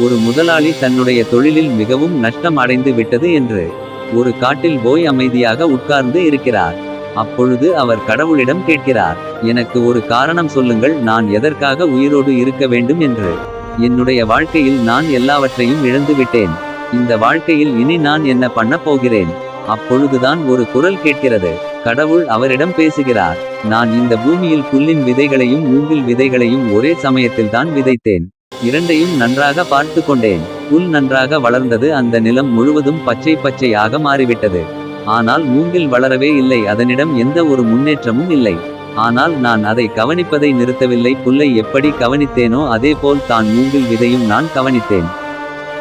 ஒரு முதலாளி தன்னுடைய தொழிலில் மிகவும் நஷ்டம் அடைந்து விட்டது என்று ஒரு காட்டில் போய் அமைதியாக உட்கார்ந்து இருக்கிறார். அப்பொழுது அவர் கடவுளிடம் கேட்கிறார் எனக்கு ஒரு காரணம் சொல்லுங்கள் நான் எதற்காக உயிரோடு இருக்க வேண்டும் என்று. என்னுடைய வாழ்க்கையில் நான் எல்லாவற்றையும் இழந்து விட்டேன். இந்த வாழ்க்கையில் இனி நான் என்ன பண்ண போகிறேன்? அப்பொழுதுதான் ஒரு குரல் கேட்கிறது. கடவுள் அவரிடம் பேசுகிறார் நான் இந்த பூமியில் புல்லின் விதைகளையும் மூங்கில் விதைகளையும் ஒரே சமயத்தில் தான் விதைத்தேன். இரண்டையும் நன்றாக பார்த்து கொண்டேன். புல் நன்றாக வளர்ந்தது. அந்த நிலம் முழுவதும் பச்சை பச்சையாக மாறிவிட்டது. ஆனால் மூங்கில் வளரவே இல்லை. அதனிடம் எந்த ஒரு முன்னேற்றமும் இல்லை. ஆனால் நான் அதை கவனிப்பதை நிறுத்தவில்லை. புல்லை எப்படி கவனித்தேனோ அதேபோல் தான் மூங்கில் விதையும் நான் கவனித்தேன்.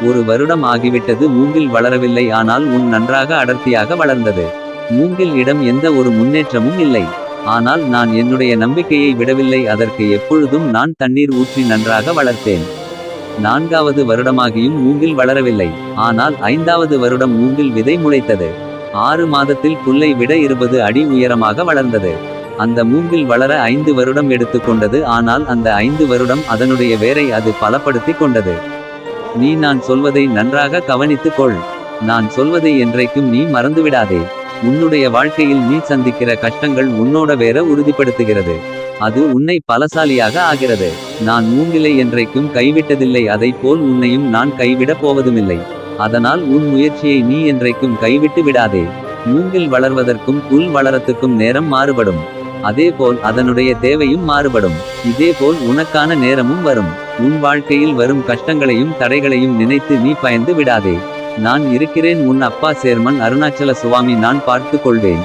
ஒரு வருடம் ஆகிவிட்டது. மூங்கில் வளரவில்லை. ஆனால் உன் நன்றாக அடர்த்தியாக வளர்ந்தது. மூங்கில் இடம் எந்த ஒரு முன்னேற்றமும் இல்லை. ஆனால் நான் என்னுடைய நம்பிக்கையை விடவில்லை அதற்கு எப்பொழுதும் நான் தண்ணீர் ஊற்றி நன்றாக வளர்த்தேன். நான்காவது வருடமாகியும் மூங்கில் வளரவில்லை ஆனால் ஐந்தாவது வருடம் மூங்கில் விதை முளைத்தது. ஆறு மாதத்தில் புல்லை விட இருபது அடி உயரமாக வளர்ந்தது. அந்த மூங்கில் வளர ஐந்து வருடம் எடுத்துக்கொண்டது ஆனால் அந்த ஐந்து வருடம் அதனுடைய வேரை அது பலப்படுத்திக் கொண்டது. நீ நான் சொல்வதை நன்றாக கவனித்துக் கொள் நான் சொல்வதை என்றைக்கும் நீ மறந்துவிடாதே. உன்னுடைய வாழ்க்கையில் நீ சந்திக்கிற கஷ்டங்கள் உன்னோட வேற உறுதிப்படுத்துகிறது. அது உன்னை பலசாலியாக ஆகிறது. நான் மூங்கிலை என்றைக்கும் கைவிட்டதில்லை அதைப் போல் உன்னையும் நான் கைவிடப் போவதுமில்லை. அதனால் உன் முயற்சியை நீ என்றைக்கும் கைவிட்டு விடாதே. மூங்கில் வளர்வதற்கும் புல் வளரத்துக்கும் நேரம் மாறுபடும். அதேபோல் அதனுடைய தேவையும் மாறுபடும். இதேபோல் உனக்கான நேரமும் வரும். உன் வாழ்க்கையில் வரும் கஷ்டங்களையும் தடைகளையும் நினைத்து நீ பயந்து விடாதே. நான் இருக்கிறேன் உன் அப்பா சேர்மன் அருணாச்சல சுவாமி நான் பார்த்து கொள்வேன்